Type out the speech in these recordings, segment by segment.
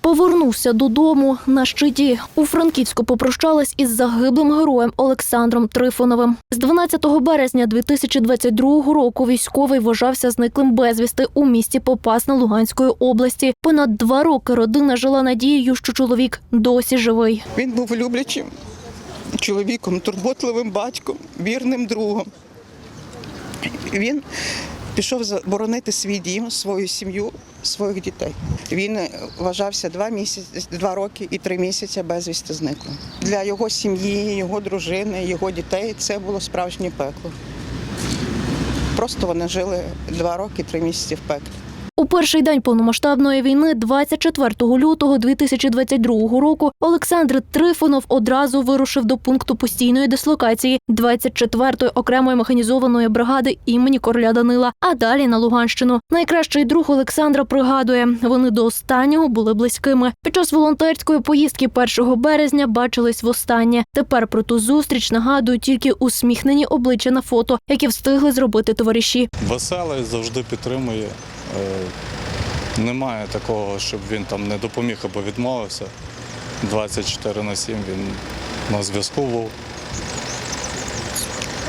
Повернувся додому на щиті. У Франківську попрощались із загиблим героєм Олександром Трифоновим. З 12 березня 2022 року військовий вважався зниклим безвісти у місті Попасна Луганської області. Понад два роки родина жила надією, що чоловік досі живий. Він був люблячим чоловіком, турботливим батьком, вірним другом. Він пішов боронити свій дім, свою сім'ю, своїх дітей. Він вважався два місяці, два роки і три місяці безвісти зниклим. Для його сім'ї, його дружини, його дітей це було справжнє пекло. Просто вони жили два роки, три місяці в пеклі. Перший день повномасштабної війни, 24 лютого 2022 року, Олександр Трифонов одразу вирушив до пункту постійної дислокації 24-ї окремої механізованої бригади імені короля Данила, а далі на Луганщину. Найкращий друг Олександра пригадує, вони до останнього були близькими. Під час волонтерської поїздки 1 березня бачились востаннє. Тепер про ту зустріч нагадують тільки усміхнені обличчя на фото, які встигли зробити товариші. Веселий, завжди підтримує. Е, Немає такого, щоб він там не допоміг або відмовився. 24 на 7 він на зв'язку був.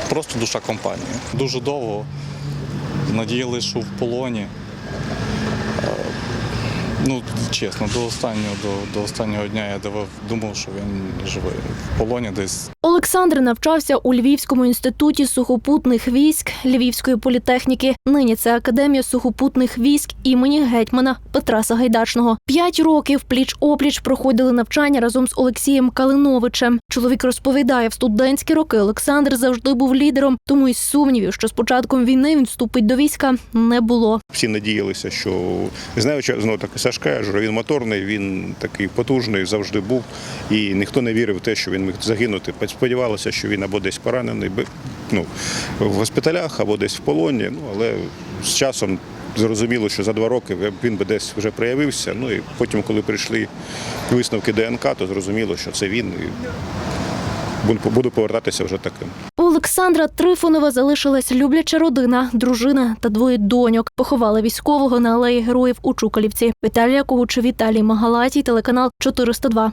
Просто душа компанії. Дуже довго надіялися, що в полоні. Ну, чесно, до останнього, до, до останнього дня я дивив, думав, що він живий. В полоні десь Олександр навчався у Львівському інституті сухопутних військ Львівської політехніки. Нині це академія сухопутних військ імені гетьмана Петра Сагайдачного. П'ять років пліч опліч проходили навчання разом з Олексієм Калиновичем. Чоловік розповідає, в студентські роки Олександр завжди був лідером, тому й сумнівів, що з початком війни він вступить до війська, не було. Всі надіялися, що знаючи знову таки Сашка, я ж, він моторний, він такий потужний, завжди був. І ніхто не вірив в те, що він міг загинути. Сподівалося, що він або десь поранений, ну, в госпіталях, або десь в полоні. Ну, але з часом зрозуміло, що за два роки він би десь вже проявився. Ну і потім, коли прийшли висновки ДНК, то зрозуміло, що це він. Буду- повертатися вже таким. У Олександра Трифонова залишилась любляча родина, дружина та двоє доньок. Поховали військового на алеї героїв у Чукалівці. Віталія Когуч, Віталій Магалатій, телеканал 402.